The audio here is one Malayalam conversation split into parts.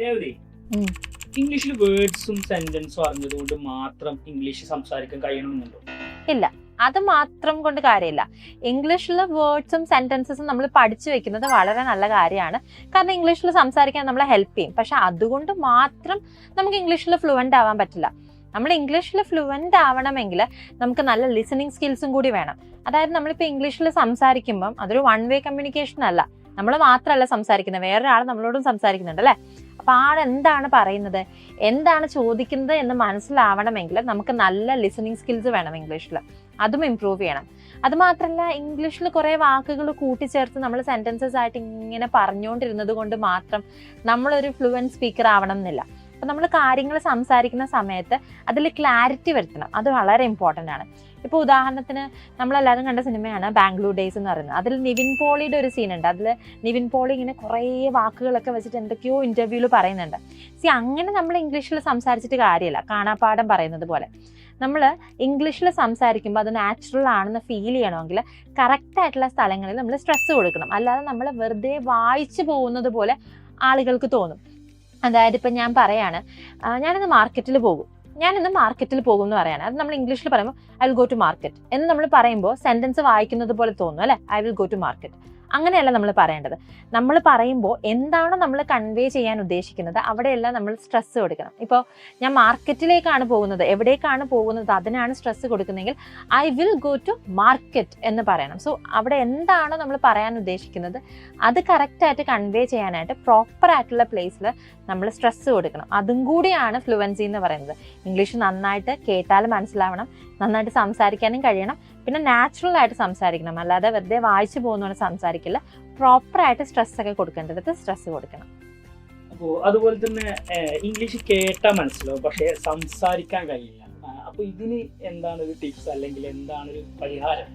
രേവതി. ഇംഗ്ലീഷിൽ വേർഡ്സും സെന്റൻസും അറിഞ്ഞതുകൊണ്ട് മാത്രം ഇംഗ്ലീഷ് സംസാരിക്കാൻ കഴിയണമെന്നുണ്ടോ ഇല്ല. അത് മാത്രം കൊണ്ട് കാര്യമില്ല. ഇംഗ്ലീഷിലെ വേർഡ്സും സെന്റൻസസും നമ്മൾ പഠിച്ചു വെക്കുന്നത് വളരെ നല്ല കാര്യമാണ്. കാരണം ഇംഗ്ലീഷിൽ സംസാരിക്കാൻ നമ്മളെ ഹെൽപ്പ് ചെയ്യും. പക്ഷെ അതുകൊണ്ട് മാത്രം നമുക്ക് ഇംഗ്ലീഷിൽ ഫ്ലുവന്റ് ആവാൻ പറ്റില്ല. നമ്മൾ ഇംഗ്ലീഷിൽ ഫ്ലുവന്റ് ആവണമെങ്കിൽ നമുക്ക് നല്ല ലിസണിങ് സ്കിൽസും കൂടി വേണം. അതായത് നമ്മളിപ്പോൾ ഇംഗ്ലീഷിൽ സംസാരിക്കുമ്പം അതൊരു വൺ വേ കമ്മ്യൂണിക്കേഷൻ അല്ല. നമ്മൾ മാത്രമല്ല സംസാരിക്കുന്നത്. വേറൊരാൾ നമ്മളോടും സംസാരിക്കുന്നുണ്ട് അല്ലേ? അപ്പൊ ആൾ എന്താണ് പറയുന്നത്? എന്താണ് ചോദിക്കുന്നത് എന്ന് മനസ്സിലാവണമെങ്കിൽ നമുക്ക് നല്ല ലിസണിങ് സ്കിൽസ് വേണം ഇംഗ്ലീഷിൽ അതും ഇമ്പ്രൂവ് ചെയ്യണം. അതുമാത്രല്ല ഇംഗ്ലീഷിൽ കുറേ വാക്കുകൾ കൂട്ടിച്ചേർത്ത് നമ്മൾ സെന്റൻസസ് ആയിട്ട് ഇങ്ങനെ പറഞ്ഞുകൊണ്ടിരുന്നത് കൊണ്ട് മാത്രം നമ്മളൊരു ഫ്ലുവൻ സ്പീക്കർ ആവണം എന്നില്ല. അപ്പം നമ്മൾ കാര്യങ്ങൾ സംസാരിക്കുന്ന സമയത്ത് അതിൽ ക്ലാരിറ്റി വരുത്തണം. അത് വളരെ ഇമ്പോർട്ടന്റ് ആണ്. ഇപ്പോൾ ഉദാഹരണത്തിന് നമ്മളെല്ലാവരും കണ്ട സിനിമയാണ് ബാംഗ്ലൂർ ഡേയ്സ് എന്ന് പറയുന്നത്. അതിൽ നിവിൻ പോളിയുടെ ഒരു സീനുണ്ട് അതിൽ നിവിൻ പോളി ഇങ്ങനെ കുറേ വാക്കുകളൊക്കെ വെച്ചിട്ട് എന്തൊക്കെയോ ഇന്റർവ്യൂവിൽ പറയുന്നുണ്ട്. സി അങ്ങനെ നമ്മൾ ഇംഗ്ലീഷിൽ സംസാരിച്ചിട്ട് കാര്യമില്ല. കാണാപ്പാടം പറയുന്നത് പോലെ. നമ്മൾ ഇംഗ്ലീഷിൽ സംസാരിക്കുമ്പോൾ അത് നാച്ചുറൽ ആണെന്ന് ഫീൽ ചെയ്യണമെങ്കിൽ കറക്റ്റായിട്ടുള്ള സ്ഥലങ്ങളിൽ നമ്മൾ സ്ട്രെസ് കൊടുക്കണം. അല്ലാതെ നമ്മൾ വെറുതെ വായിച്ചു പോകുന്നത് പോലെ ആളുകൾക്ക് തോന്നും. അതായത് ഇപ്പം ഞാൻ പറയാണ് ഞാനിന്ന് മാർക്കറ്റിൽ പോകും. ഞാനിന്ന് മാർക്കറ്റിൽ പോകും എന്ന് പറയാണ്. അത് നമ്മൾ ഇംഗ്ലീഷിൽ പറയുമ്പോൾ I will go to market എന്ന് നമ്മൾ പറയുമ്പോൾ സെന്റൻസ് വായിക്കുന്നത് പോലെ തോന്നും അല്ലേ? I will go to market അങ്ങനെയല്ല നമ്മൾ പറയേണ്ടത്. നമ്മൾ പറയുമ്പോൾ എന്താണോ നമ്മൾ കൺവേ ചെയ്യാൻ ഉദ്ദേശിക്കുന്നത് അവിടെയെല്ലാം നമ്മൾ സ്ട്രെസ് കൊടുക്കണം. ഇപ്പോൾ ഞാൻ മാർക്കറ്റിലേക്കാണ് പോകുന്നത്. എവിടേക്കാണ് പോകുന്നത്? അതിനാണ് stress കൊടുക്കുന്നതെങ്കിൽ I will go to market എന്ന് പറയണം. സോ അവിടെ എന്താണോ നമ്മൾ പറയാൻ ഉദ്ദേശിക്കുന്നത് അത് കറക്റ്റായിട്ട് കൺവേ ചെയ്യാനായിട്ട് പ്രോപ്പർ ആയിട്ടുള്ള പ്ലേസിൽ നമ്മൾ സ്ട്രെസ് കൊടുക്കണം. അതും കൂടിയാണ് ഫ്ലുവൻസി എന്ന് പറയുന്നത്. ഇംഗ്ലീഷ് നന്നായിട്ട് കേട്ടാൽ മനസ്സിലാവണം. നന്നായിട്ട് സംസാരിക്കാനും കഴിയണം. പിന്നെ നാച്ചുറൽ ആയിട്ട് സംസാരിക്കണം. അല്ലാതെ വെറുതെ വായിച്ചു പോകുന്നതുകൊണ്ട് സംസാരിക്കില്ല. പ്രോപ്പർ ആയിട്ട് സ്ട്രെസ് ഒക്കെ കൊടുക്കേണ്ടത് സ്ട്രെസ് കൊടുക്കണം. അപ്പോൾ അതുപോലെ തന്നെ ഇംഗ്ലീഷ് കേട്ടാൽ മനസ്സിലാവും. പക്ഷേ സംസാരിക്കാൻ കഴിയില്ല. അപ്പോൾ അപ്പൊ ഇതിന് എന്താണ് ഒരു ടിപ്സ് അല്ലെങ്കിൽ എന്താണ് ഒരു പരിഹാരം?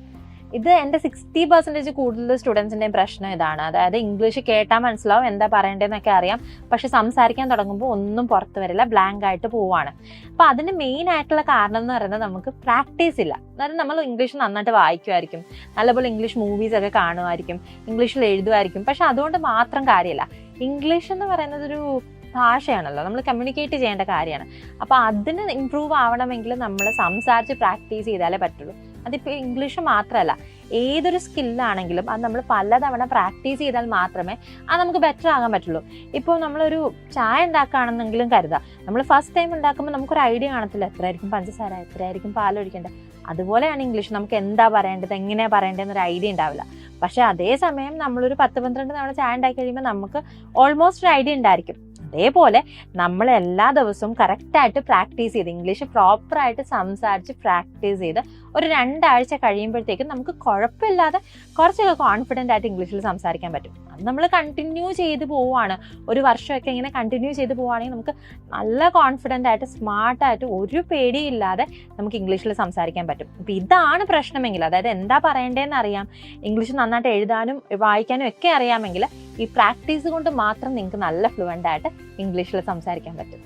ഇത് എന്റെ സിക്സ്റ്റി പെർസെന്റേജ് കൂടുതൽ സ്റ്റുഡൻസിന്റെയും പ്രശ്നം ഇതാണ്. അതായത് ഇംഗ്ലീഷ് കേട്ടാൽ മനസ്സിലാവും എന്താ പറയേണ്ടതെന്നൊക്കെ അറിയാം. പക്ഷെ സംസാരിക്കാൻ തുടങ്ങുമ്പോൾ ഒന്നും പുറത്ത് വരില്ല ബ്ലാങ്ക് ആയിട്ട് പോവാണ്. അപ്പോൾ അതിന് മെയിൻ ആയിട്ടുള്ള കാരണം എന്ന് പറയുന്നത് നമുക്ക് പ്രാക്ടീസ് ഇല്ല. അതായത് നമ്മൾ ഇംഗ്ലീഷ് നന്നായിട്ട് വായിക്കുമായിരിക്കും. നല്ലപോലെ ഇംഗ്ലീഷ് മൂവീസ് ഒക്കെ കാണുമായിരിക്കും. ഇംഗ്ലീഷിൽ എഴുതുമായിരിക്കും. പക്ഷെ അതുകൊണ്ട് മാത്രം കാര്യമില്ല. ഇംഗ്ലീഷ് എന്ന് പറയുന്നത് ഒരു ഭാഷയാണല്ലോ. നമ്മൾ കമ്മ്യൂണിക്കേറ്റ് ചെയ്യേണ്ട കാര്യമാണ്. അപ്പോൾ അതിന് ഇമ്പ്രൂവ് ആവണമെങ്കിൽ നമ്മൾ സംസാരിച്ച് പ്രാക്ടീസ് ചെയ്താലേ പറ്റുള്ളൂ. അതിപ്പോൾ ഇംഗ്ലീഷ് മാത്രമല്ല ഏതൊരു സ്കില്ലാണെങ്കിലും അത് നമ്മൾ പലതവണ പ്രാക്ടീസ് ചെയ്താൽ മാത്രമേ അത് നമുക്ക് ബെറ്റർ ആകാൻ പറ്റുള്ളൂ. ഇപ്പോൾ നമ്മളൊരു ചായ ഉണ്ടാക്കുകയാണെന്നെങ്കിലും കരുതാം. നമ്മൾ ഫസ്റ്റ് ടൈം ഉണ്ടാക്കുമ്പോൾ നമുക്കൊരു ഐഡിയ കാണത്തില്ല. എത്രയായിരിക്കും പഞ്ചസാര? എത്രയായിരിക്കും പാലൊഴിക്കേണ്ടത് അതുപോലെയാണ് ഇംഗ്ലീഷ് നമുക്ക് എന്താ പറയേണ്ടത്? എങ്ങനെയാണ് പറയേണ്ടതെന്നൊരു ഐഡിയ ഉണ്ടാവില്ല. പക്ഷേ അതേസമയം നമ്മളൊരു പത്ത് പന്ത്രണ്ട് തവണ ചായ ഉണ്ടാക്കി കഴിയുമ്പോൾ നമുക്ക് ഓൾമോസ്റ്റ് ഒരു ഐഡിയ ഉണ്ടായിരിക്കും. അതേപോലെ നമ്മൾ എല്ലാ ദിവസവും കറക്റ്റായിട്ട് പ്രാക്ടീസ് ചെയ്ത് ഇംഗ്ലീഷ് പ്രോപ്പറായിട്ട് സംസാരിച്ച് പ്രാക്ടീസ് ചെയ്ത് ഒരു രണ്ടാഴ്ച കഴിയുമ്പോഴത്തേക്കും നമുക്ക് കുഴപ്പമില്ലാതെ കുറച്ചൊക്കെ കോൺഫിഡന്റ് ആയിട്ട് ഇംഗ്ലീഷിൽ സംസാരിക്കാൻ പറ്റും. അത് നമ്മൾ കണ്ടിന്യൂ ചെയ്ത് പോവുകയാണ് ഒരു വർഷമൊക്കെ ഇങ്ങനെ കണ്ടിന്യൂ ചെയ്ത് പോവുകയാണെങ്കിൽ നമുക്ക് നല്ല കോൺഫിഡന്റ് ആയിട്ട് സ്മാർട്ടായിട്ട് ഒരു പേടിയില്ലാതെ നമുക്ക് ഇംഗ്ലീഷിൽ സംസാരിക്കാൻ പറ്റും. അപ്പം ഇതാണ് പ്രശ്നമെങ്കിൽ അതായത് എന്താ പറയേണ്ടതെന്ന് അറിയാം. ഇംഗ്ലീഷ് നന്നായിട്ട് എഴുതാനും വായിക്കാനും ഒക്കെ അറിയാമെങ്കിൽ ഈ പ്രാക്ടീസ് കൊണ്ട് മാത്രം നിങ്ങൾക്ക് നല്ല ഫ്ലുവന്റ് ആയിട്ട് ഇംഗ്ലീഷിൽ സംസാരിക്കാൻ പറ്റും.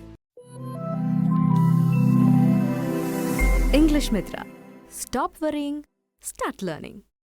English Mitra stop worrying start learning.